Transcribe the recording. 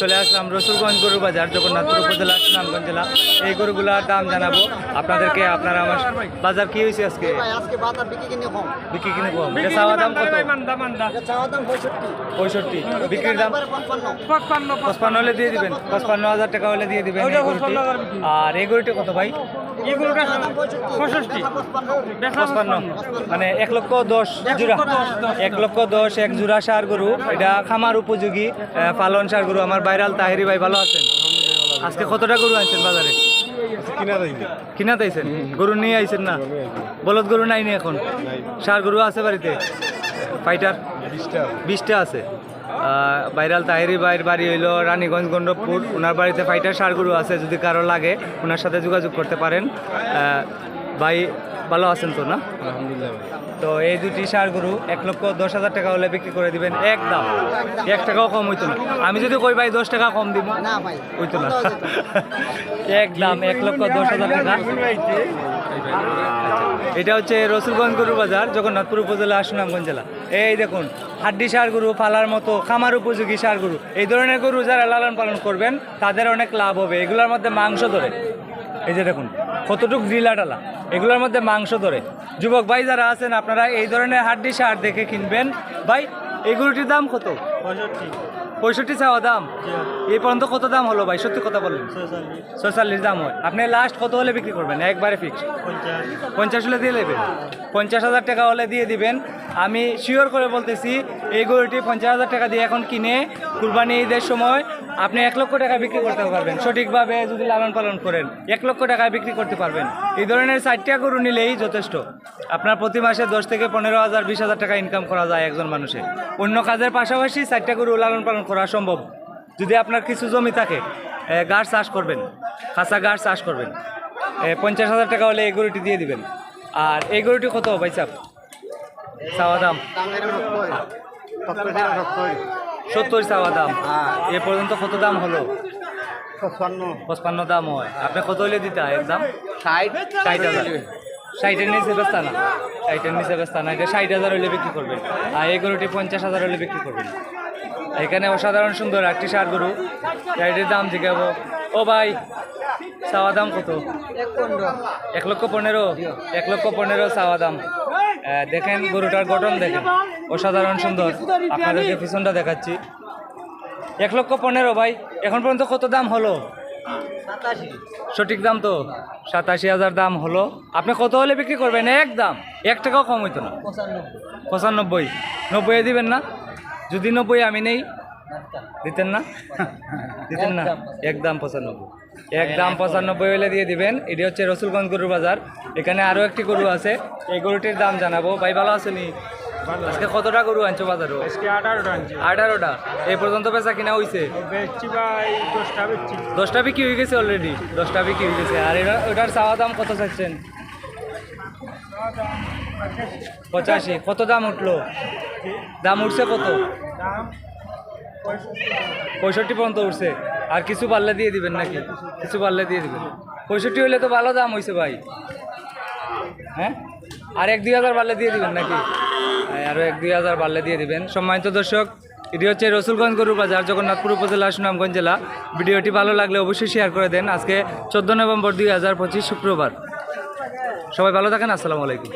চলে আসলাম রসুলগঞ্জ গরু বাজার জগন্নাথপুর উপজেলা সুনামগঞ্জ জেলা। এই গরুগুলার দাম জানাব। আপনাদেরকে আপনারা আমার বাজার কি হয়েছে আজকে? আজকে বাজার বিক্রি কিনে কম। বিক্রি কিনে কম। এটা চাওয়া দাম কত? চাওয়া দাম পঁয়ষট্টি। পঁয়ষট্টি। বিক্রির দাম? পঁচপান্ন হলে দিয়ে দিবেন। পঁচপান্ন হাজার টাকা হলে দিয়ে দিবেন আর এই গরুটি কত ভাই? মানে এক লক্ষ দশ জোড়া। এক লক্ষ দশ এক জোড়া সার গরু। এটা খামার উপযোগী পালন সার গরু। আমার বাইরাল তাহেরি ভাই ভালো আছেন? আজকে কতটা গরু আনছেন বাজারে? কিনা তাইছেন গরু নিয়ে আইছেন না? বলদ গরু নাই নি এখন? সার গরু আছে বাড়িতে? ফাইটার বিশটা আছে। বাইরাল তাহেরি ভাইয়ের বাড়ি হইল রানীগঞ্জ গণ্ডপুর ওনার বাড়িতে ফাইটার সার গরু আছে যদি কারও লাগে ওনার সাথে যোগাযোগ করতে পারেন। ভাই ভালো আছেন তো না? তো এই দুটি সার গরু এক লক্ষ দশ হাজার টাকা হলে বিক্রি করে দিবেন এক দাম এক টাকাও কম হইতো না। আমি যদি কই ভাই দশ টাকা কম দিব? হইতো না। একদম এক লক্ষ দশ হাজার টাকা। এটা হচ্ছে রসুলগঞ্জ গরু বাজার জগন্নাথপুর উপজেলা সুনামগঞ্জ জেলা। এই দেখুন হাড্ডি সার গরু পালার মতো খামার উপযোগী সার গরু। এই ধরনের গরু যারা লালন পালন করবেন তাদের অনেক লাভ হবে। এগুলোর মধ্যে মাংস ধরে। এই যে দেখুন, কতটুক জিলা ডালা এগুলোর মধ্যে মাংস ধরে। যুবক ভাই যারা আছেন, আপনারা এই ধরনের হাড্ডি সার দেখে কিনবেন। ভাই এই গরুটির দাম কত? পঁয়ষট্টি। চাওয়া দাম? এই পর্যন্ত কত দাম হলো ভাই? সত্যি কথা বললেন ছয়চল্লিশ। দাম হয়। আপনি লাস্ট কত হলে বিক্রি করবেন? একবারে ফিক্স পঞ্চাশ। হলে দিয়ে দেবেন? পঞ্চাশ হাজার টাকা হলে দিয়ে দিবেন। আমি শিওর করে বলতেছি এই গরুটি পঞ্চাশ হাজার টাকা দিয়ে এখন কিনে কুরবানি ঈদের সময় আপনি এক লক্ষ টাকা বিক্রি করতে পারবেন। সঠিকভাবে যদি লালন পালন করেন এক লক্ষ টাকায় বিক্রি করতে পারবেন। এই ধরনের চারটা গরু নিলেই যথেষ্ট। আপনার প্রতি মাসে দশ থেকে পনেরো হাজার বিশ হাজার টাকা ইনকাম করা যায় একজন মানুষের। অন্য কাজের পাশাপাশি ষাটটা গরু লালন পালন করা সম্ভব। যদি আপনার কিছু জমি থাকে গাছ চাষ করবেন খাসা গাছ চাষ করবেন পঞ্চাশ হাজার টাকা হলে এই গরুটি দিয়ে দিবেন। আর এই গরুটি কত ভাই সাহেব চাওয়া দাম? সত্তর চাওয়া দাম। এ পর্যন্ত কত দাম হলো? পঁচপান্ন। পঁচপান্ন দাম হয়। আপনি কত হলে দিতে একদম ষাট। ষাট হাজার। ষাটের নিচে বেস্তা না। ষাটের নিচে বেস্তা না। এটা ষাট হাজার হলে বিক্রি করবেন। আর এই গরুটি পঞ্চাশ হাজার হলে বিক্রি করবেন। এখানে অসাধারণ সুন্দর একটি সার গরু। এটির দাম জিজ্ঞাবো ও ভাই, চাওয়া দাম কত? এক লক্ষ পনেরো। এক লক্ষ পনেরো চাওয়া দাম। দেখেন গরুটার গঠন দেখেন। অসাধারণ সুন্দর। আপনাদেরকে পিছনটা দেখাচ্ছি। এক লক্ষ পনেরো ভাই, এখন পর্যন্ত কত দাম হলো? সঠিক দাম তো? সাতাশি হাজার দাম হলো। আপনি কত হলে বিক্রি করবেন? এক দাম এক টাকাও কম হইতো না। পঁচানব্বই। নব্বই দিবেন না? যদি নব্বই আমি নেই দিতেন না? দিতেন না? একদম পঁচানব্বই। এক দাম পঁচানব্বই হলে দিয়ে দিবেন। এটি হচ্ছে রসুলগঞ্জ গরুর বাজার। এখানে আরও একটি গরু আছে। এই গরুটির দাম জানাব। ভাই ভালো আছেনি? আজকে কতটা গরু আনছো বাজারও? আজকে আঠারোটা আনছি। আঠারোটা? এই পর্যন্ত বেচা কিনা হয়েছে বেচছি ভাই দশটা বেচছি। দশটা বিক্রি হয়ে গেছে অলরেডি দশটা বিক্রি হয়ে গেছে। আর এটা ওটার চাওয়া দাম কত চাচ্ছেন? পঁচাশি। কত দাম উঠল? দাম উঠছে কত? পঁয়ষট্টি পর্যন্ত উঠছে। আর কিছু পারলে দিয়ে দিবেন নাকি? কিছু পারলে দিয়ে দিবেন। পঁয়ষট্টি হলে তো ভালো দাম হয়েছে ভাই। হ্যাঁ? আর এক দুই হাজার বাড়লে দিয়ে দিবেন নাকি? আরও এক দুই হাজার বাড়লে দিয়ে দিবেন। সম্মানিত দর্শক, এটি হচ্ছে রসুলগঞ্জ গরু বাজার, জগন্নাথপুর উপজেলা, সুনামগঞ্জ জেলা। ভিডিওটি ভালো লাগলে অবশ্যই শেয়ার করে দেন। আজকে চোদ্দ নভেম্বর দুই হাজার পঁচিশ শুক্রবার। সবাই ভালো থাকেন, আসসালামু আলাইকুম।